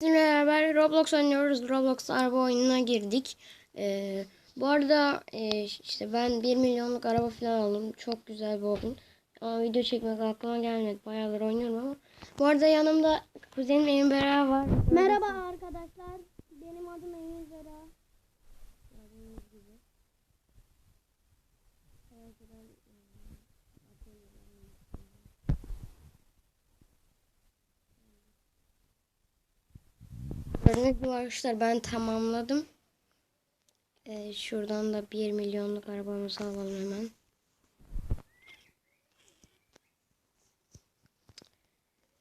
Sizinle beraber Roblox oynuyoruz. Roblox araba oyununa girdik. Ee, bu arada e, işte ben 1 milyonluk araba falan aldım. Çok güzel bir oyun. Ama video çekmek aklıma gelmedi. Bayağıdır oynuyorum ama. Bu arada yanımda kuzenim Emin Bera var. Merhaba arkadaşlar. Benim adım Emir Zera. Gördüğünüz gibi arkadaşlar ben tamamladım. Ee, şuradan da 1 milyonluk arabamızı alalım hemen.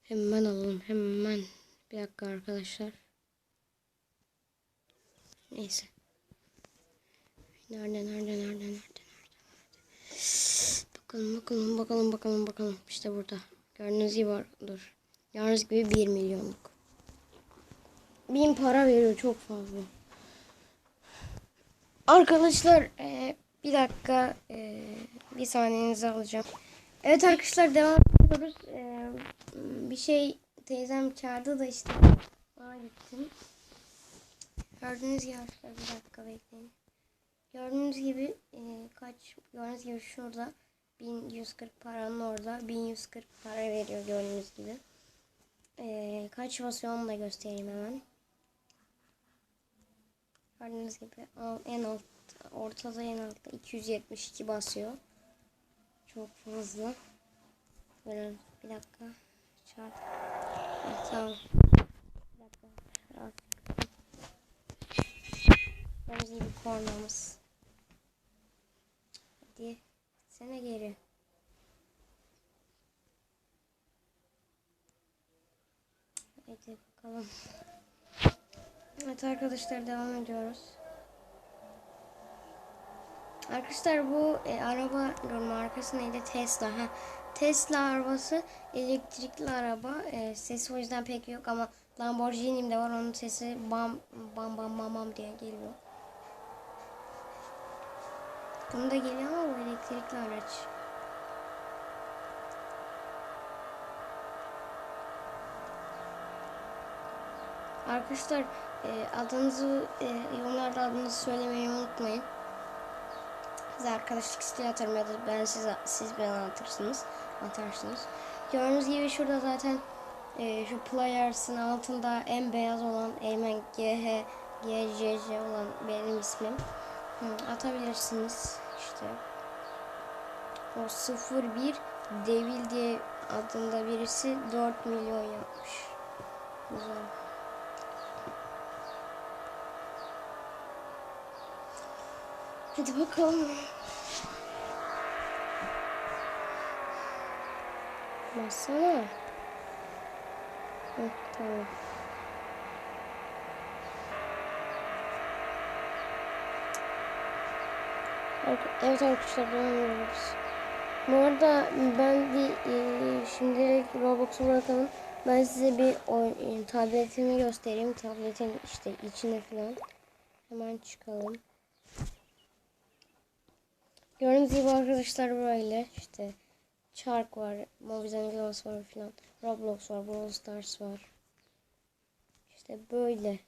Hemen alalım hemen. Bir dakika arkadaşlar. Neyse. Nerede nerede nerede nerede nerede? Bakalım bakalım bakalım bakalım bakalım. İşte burada. Gördüğünüz gibi var. Dur. Gördüğünüz gibi 1 milyonluk. Bin para veriyor çok fazla. Arkadaşlar e, bir dakika e, bir saniyenizi alacağım. Evet arkadaşlar devam ediyoruz. E, bir şey teyzem çağırdı da işte ona gittim. Gördüğünüz gibi arkadaşlar bir dakika bekleyin. Gördüğünüz gibi e, kaç gördüğünüz gibi şurada 1140 paranın orada 1140 para veriyor gördüğünüz gibi. E, kaç basıyor onu da göstereyim hemen. Gördüğünüz gibi en alt ortada en altta 272 basıyor. Çok fazla. Böyle bir dakika. Çarp. Ha, tamam. Bir dakika. Gördüğünüz gibi kornamız. Hadi. Sene geri. Hadi bakalım. Evet arkadaşlar devam ediyoruz. Arkadaşlar bu e, araba dur, markası neydi? Tesla. Ha. Tesla arabası elektrikli araba. E, sesi o yüzden pek yok ama Lamborghini'm de var. Onun sesi bam bam bam bam bam diye geliyor. Bunu da geliyor ama bu elektrikli araç. Arkadaşlar e, adınızı e, yorumlarda adınızı söylemeyi unutmayın. Size arkadaşlık isteği atarım ya da ben size siz bana atırsınız. Atarsınız. Gördüğünüz gibi şurada zaten e, şu players'ın altında en beyaz olan Eymen GH GCC olan benim ismim. Hı, atabilirsiniz işte. O 01 Devil diye adında birisi 4 milyon yapmış. Güzel. Hadi bakalım. Bassana. Hı, tamam. Evet arkadaşlar devam ediyoruz. Bu arada ben bir e, şimdilik Roblox'u bırakalım. Ben size bir oy- e, tabletimi göstereyim. Tabletin işte içine falan. Hemen çıkalım. Gördüğünüz gibi arkadaşlar böyle işte Shark var, Mobizen Glass var filan. Roblox var, Brawl Stars var. İşte böyle.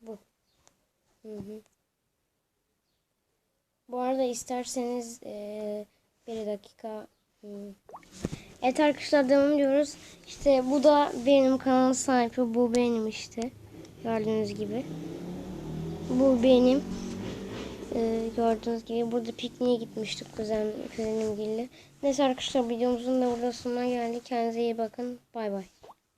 Bu. Hı hı. Bu arada isterseniz eee, bir dakika. hı. Evet arkadaşlar devam ediyoruz. İşte bu da benim kanal sahibi. Bu benim işte. Gördüğünüz gibi. Bu benim. Ee, gördüğünüz gibi burada pikniğe gitmiştik kuzen, kuzenimgille. Neyse arkadaşlar videomuzun da burada sonuna geldik. Kendinize iyi bakın. Bay bay.